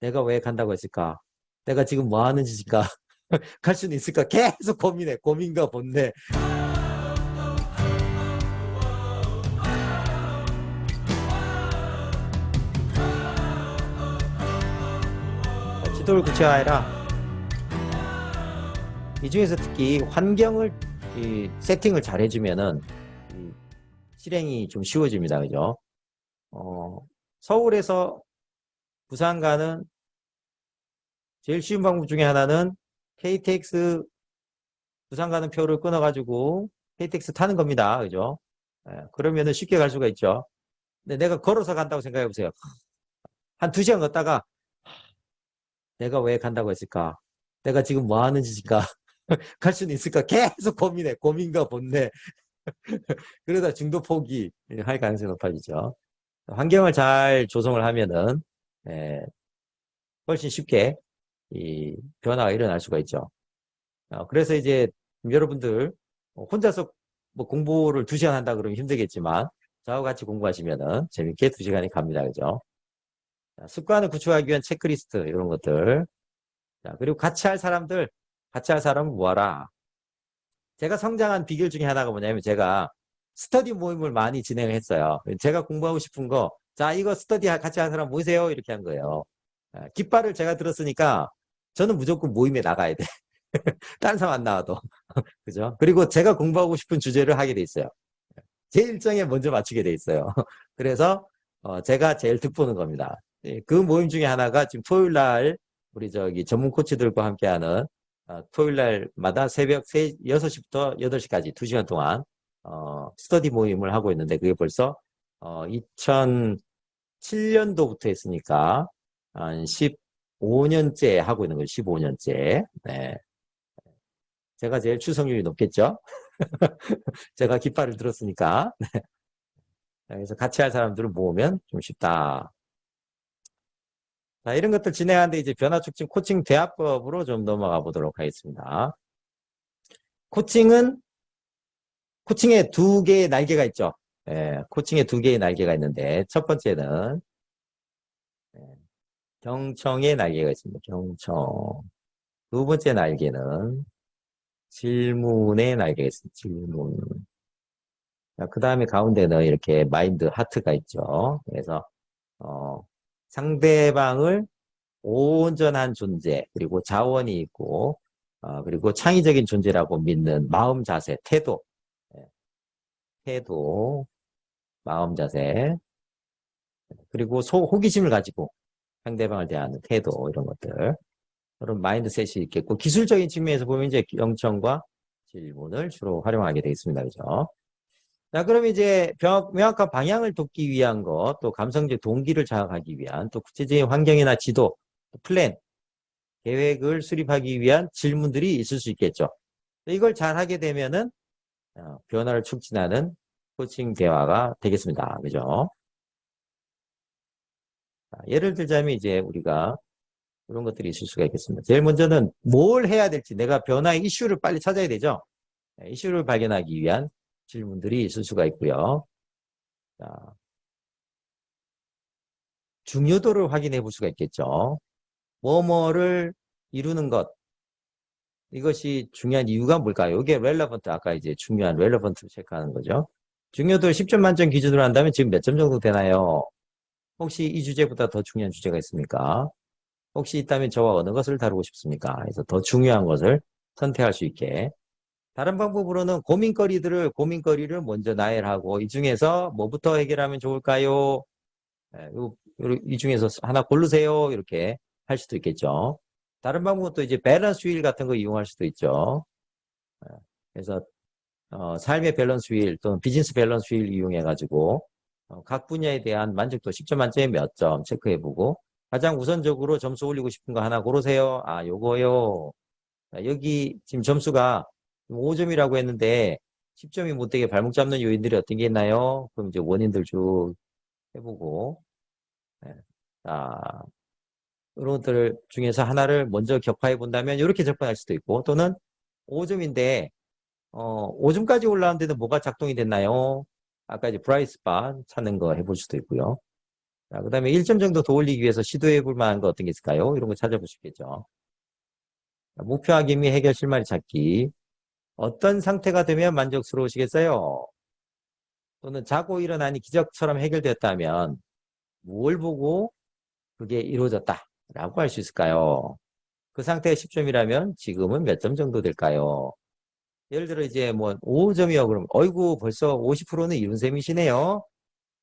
내가 왜 간다고 했을까? 내가 지금 뭐 하는 짓일까? 갈 수는 있을까? 계속 고민해. 고민과 본내. 지도를 구체화해라. 이 중에서 특히 환경을 이 세팅을 잘 해주면은 이 실행이 좀 쉬워집니다. 그죠? 어, 서울에서 부산 가는 제일 쉬운 방법 중에 하나는 KTX 부산 가는 표를 끊어가지고 KTX 타는 겁니다. 그죠? 예, 그러면은 쉽게 갈 수가 있죠. 근데 내가 걸어서 간다고 생각해 보세요. 한 두 시간 걷다가 내가 왜 간다고 했을까? 내가 지금 뭐 하는 짓일까? 갈 수는 있을까? 계속 고민해. 고민과 본내. 그러다 중도 포기 할 가능성이 높아지죠. 환경을 잘 조성을 하면은 예, 훨씬 쉽게 이 변화가 일어날 수가 있죠. 어, 그래서 이제 여러분들 혼자서 뭐 공부를 두 시간 한다 그러면 힘들겠지만 저하고 같이 공부하시면은 재밌게 두 시간이 갑니다. 그죠? 자, 습관을 구축하기 위한 체크리스트 이런 것들. 자, 그리고 같이 할 사람들, 같이 할 사람은 뭐하라. 제가 성장한 비결 중에 하나가 뭐냐면 제가 스터디 모임을 많이 진행을 했어요. 제가 공부하고 싶은 거, 자 이거 스터디 같이 한 사람 모이세요 이렇게 한 거예요. 아, 깃발을 제가 들었으니까 저는 무조건 모임에 나가야 돼. 다른 사람 안 나와도. 그죠? 그리고 제가 공부하고 싶은 주제를 하게 돼 있어요. 제 일정에 먼저 맞추게 돼 있어요. 그래서 어, 제가 제일 득보는 겁니다. 예, 그 모임 중에 하나가 지금 토요일 날 우리 저기 전문 코치들과 함께하는 아, 토요일 날마다 새벽 3, 6시부터 8시까지 2시간 동안 어, 스터디 모임을 하고 있는데 그게 벌써 어, 2000 7년도부터 했으니까 한 15년째 하고 있는 거예요. 15년째. 네. 제가 제일 출석률이 높겠죠? 제가 깃발을 들었으니까. 네. 그래서 같이 할 사람들을 모으면 좀 쉽다. 자, 이런 것들 진행하는데 이제 변화 촉진 코칭 대화법으로 좀 넘어가 보도록 하겠습니다. 코칭은 코칭에 두 개의 날개가 있죠. 예, 코칭에 두 개의 날개가 있는데 첫 번째는 예, 경청의 날개가 있습니다. 경청. 두 번째 날개는 질문의 날개가 있습니다. 질문. 그 다음에 가운데는 이렇게 마인드 하트가 있죠. 그래서 어, 상대방을 온전한 존재 그리고 자원이 있고 어, 그리고 창의적인 존재라고 믿는 마음 자세 태도 예, 태도 마음 자세. 그리고 소, 호기심을 가지고 상대방을 대하는 태도 이런 것들. 그런 마인드셋이 있겠고 기술적인 측면에서 보면 이제 영청과 질문을 주로 활용하게 되겠습니다. 그죠? 자, 그럼 이제 명확한 방향을 돕기 위한 것, 또 감성적 동기를 자극하기 위한, 또 구체적인 환경이나 지도, 플랜, 계획을 수립하기 위한 질문들이 있을 수 있겠죠. 이걸 잘 하게 되면은, 어, 변화를 촉진하는 코칭 대화가 되겠습니다. 그죠? 자, 예를 들자면 이제 우리가 이런 것들이 있을 수가 있겠습니다. 제일 먼저는 뭘 해야 될지, 내가 변화의 이슈를 빨리 찾아야 되죠. 네, 이슈를 발견하기 위한 질문들이 있을 수가 있고요. 자, 중요도를 확인해 볼 수가 있겠죠. 뭐뭐를 이루는 것 이것이 중요한 이유가 뭘까요? 이게 relevant 아까 이제 중요한 relevant를 체크하는 거죠. 중요도를 10점 만점 기준으로 한다면 지금 몇 점 정도 되나요? 혹시 이 주제보다 더 중요한 주제가 있습니까? 혹시 있다면 저와 어느 것을 다루고 싶습니까? 그래서 더 중요한 것을 선택할 수 있게 다른 방법으로는 고민거리들을 고민거리를 먼저 나열하고 이 중에서 뭐부터 해결하면 좋을까요? 예, 이 중에서 하나 고르세요. 이렇게 할 수도 있겠죠. 다른 방법은 또 이제 밸런스 휠 같은 거 이용할 수도 있죠. 예, 그래서 어, 삶의 밸런스 휠 또는 비즈니스 밸런스 휠 이용해 가지고 어, 각 분야에 대한 만족도 10점 만점에 몇 점 체크해 보고 가장 우선적으로 점수 올리고 싶은 거 하나 고르세요. 아 요거요. 여기 지금 점수가 5점이라고 했는데 10점이 못되게 발목 잡는 요인들이 어떤 게 있나요? 그럼 이제 원인들 쭉 해보고 네. 자 이런 것들 중에서 하나를 먼저 격파해 본다면 이렇게 접근할 수도 있고 또는 5점인데 어, 5점까지 올라왔는데도 뭐가 작동이 됐나요? 아까 이제 브라이스 바 찾는 거 해볼 수도 있고요. 자, 그 다음에 1점 정도 더 올리기 위해서 시도해 볼 만한 거 어떤 게 있을까요? 이런 거 찾아보시겠죠. 자, 목표하기 및 해결 실마리 찾기. 어떤 상태가 되면 만족스러우시겠어요? 또는 자고 일어나니 기적처럼 해결됐다면 뭘 보고 그게 이루어졌다 라고 할 수 있을까요? 그 상태가 10점이라면 지금은 몇 점 정도 될까요? 예를 들어 이제 뭐 5점이요 그럼 어이구 벌써 50%는 이룬 셈이시네요.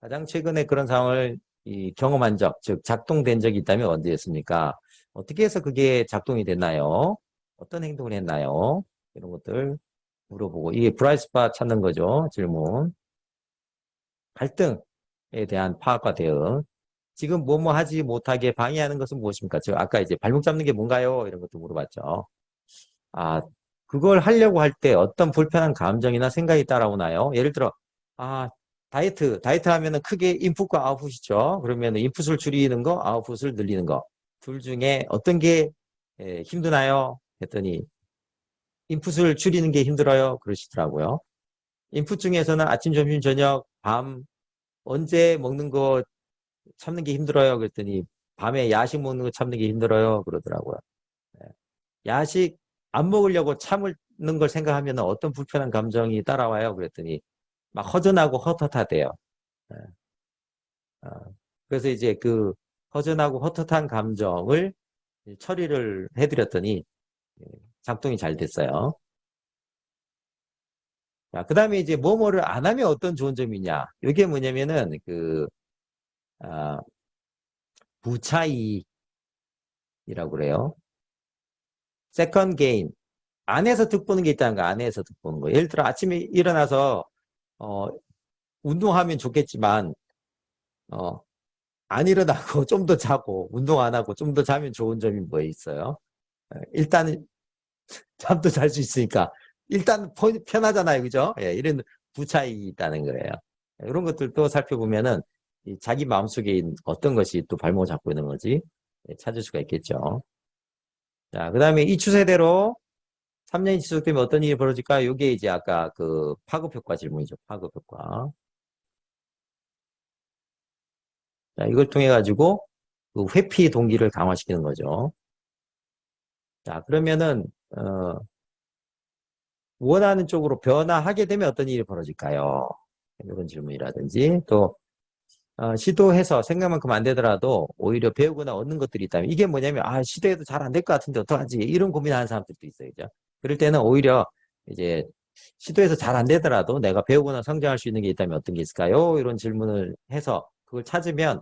가장 최근에 그런 상황을 이 경험한 적, 즉 작동된 적이 있다면 언제였습니까? 어떻게 해서 그게 작동이 됐나요? 어떤 행동을 했나요? 이런 것들 물어보고 이게 브라이스파 찾는 거죠. 질문. 갈등에 대한 파악과 대응. 지금 뭐뭐 하지 못하게 방해하는 것은 무엇입니까? 저 아까 이제 발목 잡는 게 뭔가요? 이런 것도 물어봤죠. 아, 그걸 하려고 할 때 어떤 불편한 감정이나 생각이 따라오나요? 예를 들어, 아, 다이어트, 다이어트 하면은 크게 인풋과 아웃풋이죠. 그러면 인풋을 줄이는 거, 아웃풋을 늘리는 거. 둘 중에 어떤 게 에, 힘드나요? 했더니, 인풋을 줄이는 게 힘들어요. 그러시더라고요. 인풋 중에서는 아침, 점심, 저녁, 밤, 언제 먹는 거 참는 게 힘들어요. 그랬더니, 밤에 야식 먹는 거 참는 게 힘들어요. 그러더라고요. 예. 야식 안 먹으려고 참는 걸 생각하면 어떤 불편한 감정이 따라와요. 그랬더니, 막 허전하고 헛헛하대요. 예. 어, 그래서 이제 그 허전하고 헛헛한 감정을 처리를 해드렸더니 예, 작동이 잘 됐어요. 자, 그 다음에 이제 뭐뭐를 안 하면 어떤 좋은 점이냐. 이게 뭐냐면은 그, 아, 부차이라고 그래요. 세컨 게인. 안에서 득보는 게 있다는 거, 안에서 득보는 거. 예를 들어 아침에 일어나서 어, 운동하면 좋겠지만, 어, 안 일어나고 좀 더 자고, 운동 안 하고 좀 더 자면 좋은 점이 뭐 있어요? 일단, 잠도 잘 수 있으니까, 일단 편하잖아요. 그죠? 예, 이런 부차이 있다는 거예요. 이런 것들도 살펴보면은, 자기 마음속에 어떤 것이 또 발목을 잡고 있는 건지 예, 찾을 수가 있겠죠. 자, 그 다음에 이 추세대로 3년이 지속되면 어떤 일이 벌어질까? 요게 이제 아까 그 파급 효과 질문이죠. 파급 효과. 자, 이걸 통해 가지고 그 회피 동기를 강화시키는 거죠. 자, 그러면은 어, 원하는 쪽으로 변화하게 되면 어떤 일이 벌어질까요? 이런 질문이라든지 또 어, 시도해서 생각만큼 안 되더라도 오히려 배우거나 얻는 것들이 있다면 이게 뭐냐면 아 시도해도 잘 안 될 것 같은데 어떡하지 이런 고민하는 사람들도 있어요. 그죠? 그럴 때는 오히려 이제 시도해서 잘 안 되더라도 내가 배우거나 성장할 수 있는 게 있다면 어떤 게 있을까요? 이런 질문을 해서 그걸 찾으면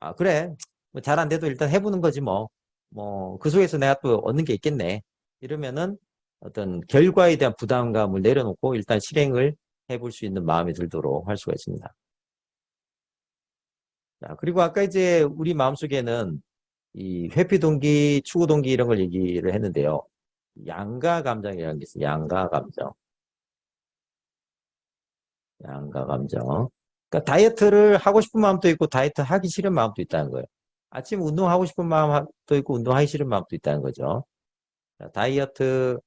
아 그래 뭐 잘 안 돼도 일단 해보는 거지 뭐 뭐 그 속에서 내가 또 얻는 게 있겠네 이러면은 어떤 결과에 대한 부담감을 내려놓고 일단 실행을 해볼 수 있는 마음이 들도록 할 수가 있습니다. 자 그리고 아까 이제 우리 마음속에는 이 회피 동기, 추구 동기 이런 걸 얘기를 했는데요. 양가 감정이라는 게 있어요. 양가 감정. 양가 감정. 그러니까 다이어트를 하고 싶은 마음도 있고 다이어트 하기 싫은 마음도 있다는 거예요. 아침 운동하고 싶은 마음도 있고 운동하기 싫은 마음도 있다는 거죠. 다이어트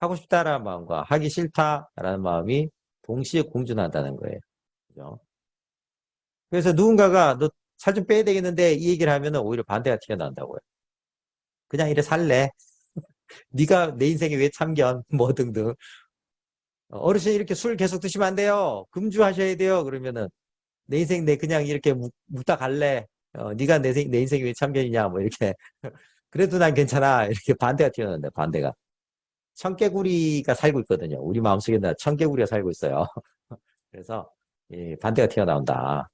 하고 싶다라는 마음과 하기 싫다라는 마음이 동시에 공존한다는 거예요. 그죠? 그래서 누군가가 너 살 좀 빼야 되겠는데 이 얘기를 하면 오히려 반대가 튀어나온다고요. 그냥 이래 살래. 네가 내 인생에 왜 참견 뭐 등등. 어르신 이렇게 술 계속 드시면 안 돼요. 금주하셔야 돼요. 그러면은 내 인생 내 그냥 이렇게 묵, 다 갈래. 어, 네가 내, 내 인생이 왜 참견이냐 뭐 이렇게. 그래도 난 괜찮아. 이렇게 반대가 튀어나온다. 반대가. 청개구리가 살고 있거든요. 우리 마음속에 는 청개구리가 살고 있어요. 그래서 이 반대가 튀어나온다.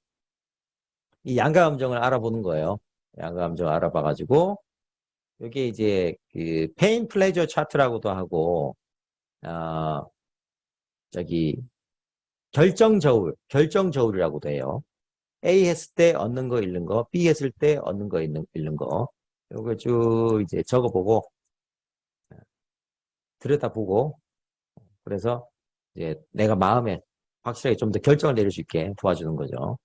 이 양가감정을 알아보는 거예요. 양가감정을 알아봐가지고 이게 이제 그 페인 플레저 차트라고도 하고 어, 저기 결정 저울, 결정 저울이라고도 해요. A 했을 때 얻는 거 잃는 거, B 했을 때 얻는 거 잃는, 잃는 거. 요거 쭉 이제 적어보고 들여다보고 그래서 이제 내가 마음에 확실하게 좀 더 결정을 내릴 수 있게 도와주는 거죠.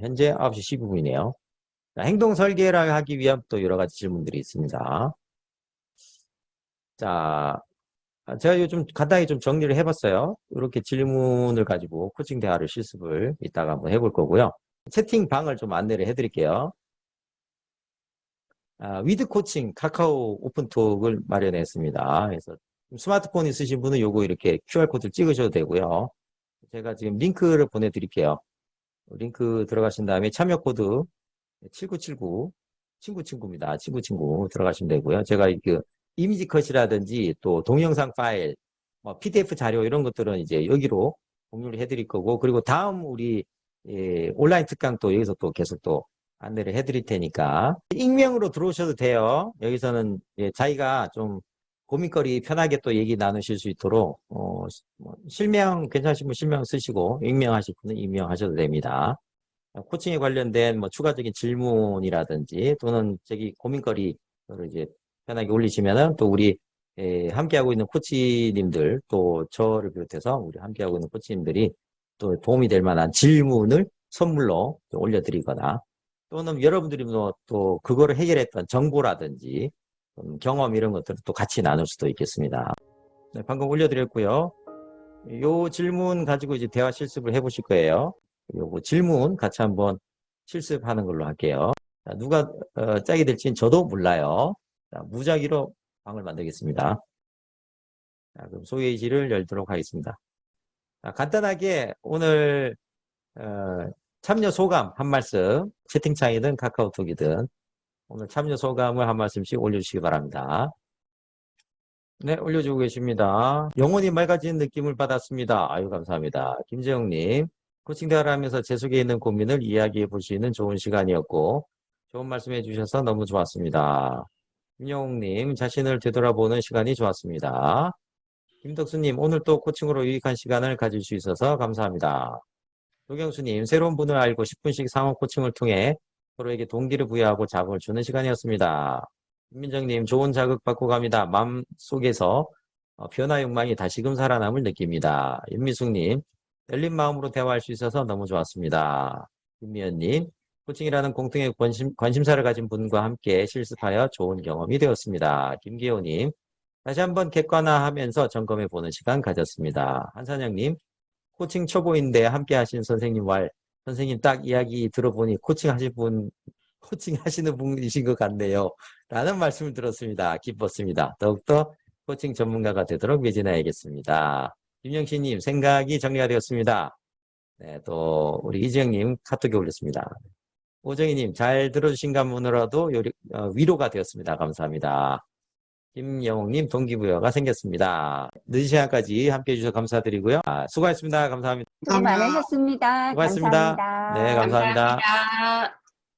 현재 9시 12분이네요. 행동 설계를 하기 위한 또 여러 가지 질문들이 있습니다. 자, 아, 제가 요즘 간단히 좀 정리를 해봤어요. 이렇게 질문을 가지고 코칭 대화를 실습을 이따가 한번 해볼 거고요. 채팅방을 좀 안내를 해드릴게요. 아, 위드 코칭 카카오 오픈톡을 마련했습니다. 그래서 스마트폰 있으신 분은 요거 이렇게 QR코드를 찍으셔도 되고요. 제가 지금 링크를 보내드릴게요. 링크 들어가신 다음에 참여 코드 7979 친구 친구입니다. 친구 친구 들어가시면 되고요. 제가 그 이미지 컷이라든지 또 동영상 파일, 뭐 PDF 자료 이런 것들은 이제 여기로 공유를 해드릴 거고 그리고 다음 우리 예, 온라인 특강 또 여기서 또 계속 또 안내를 해드릴 테니까 익명으로 들어오셔도 돼요. 여기서는 예, 자기가 좀 고민거리 편하게 또 얘기 나누실 수 있도록 어, 뭐 실명 괜찮으시면 실명 쓰시고 익명하실 분은 익명하셔도 됩니다. 코칭에 관련된 뭐 추가적인 질문이라든지 또는 저기 고민거리를 이제 편하게 올리시면은 또 우리 에, 함께하고 있는 코치님들 또 저를 비롯해서 우리 함께하고 있는 코치님들이 또 도움이 될 만한 질문을 선물로 또 올려드리거나 또는 여러분들이 뭐 또 그거를 해결했던 정보라든지 음, 경험 이런 것들을 또 같이 나눌 수도 있겠습니다. 네, 방금 올려드렸고요. 요 질문 가지고 이제 대화 실습을 해보실 거예요. 요거 질문 같이 한번 실습하는 걸로 할게요. 자, 누가 어, 짝이 될지는 저도 몰라요. 자, 무작위로 방을 만들겠습니다. 자, 그럼 소개지를 열도록 하겠습니다. 자, 간단하게 오늘 어, 참여 소감 한 말씀 채팅창이든 카카오톡이든 오늘 참여 소감을 한 말씀씩 올려주시기 바랍니다. 네, 올려주고 계십니다. 영혼이 맑아지는 느낌을 받았습니다. 아유, 감사합니다. 김재영님, 코칭 대화를 하면서 제 속에 있는 고민을 이야기해 볼 수 있는 좋은 시간이었고, 좋은 말씀 해 주셔서 너무 좋았습니다. 김영웅님, 자신을 되돌아보는 시간이 좋았습니다. 김덕수님, 오늘 또 코칭으로 유익한 시간을 가질 수 있어서 감사합니다. 노경수님, 새로운 분을 알고 10분씩 상호 코칭을 통해 서로에게 동기를 부여하고 자극을 주는 시간이었습니다. 김민정님, 좋은 자극 받고 갑니다. 마음 속에서 어, 변화 욕망이 다시금 살아남을 느낍니다. 윤미숙님, 열린 마음으로 대화할 수 있어서 너무 좋았습니다. 김미연님, 코칭이라는 공통의 관심, 관심사를 가진 분과 함께 실습하여 좋은 경험이 되었습니다. 김기호님, 다시 한번 객관화하면서 점검해 보는 시간 가졌습니다. 한산영님, 코칭 초보인데 함께 하신 선생님 말, 선생님 딱 이야기 들어보니 코칭 하실 분, 코칭 하시는 분이신 것 같네요. 라는 말씀을 들었습니다. 기뻤습니다. 더욱더 코칭 전문가가 되도록 매진해야겠습니다. 김영신님, 생각이 정리가 되었습니다. 네, 또, 우리 이지영님 카톡에 올렸습니다. 오정희님, 잘 들어주신 요리, 어, 위로가 되었습니다. 감사합니다. 김영웅님, 동기부여가 생겼습니다. 늦은 시간까지 함께 해 주셔서 감사드리고요. 아, 수고하셨습니다. 감사합니다. 수고 많으셨습니다. 수고하셨습니다. 감사합니다. 네, 감사합니다. 감사합니다.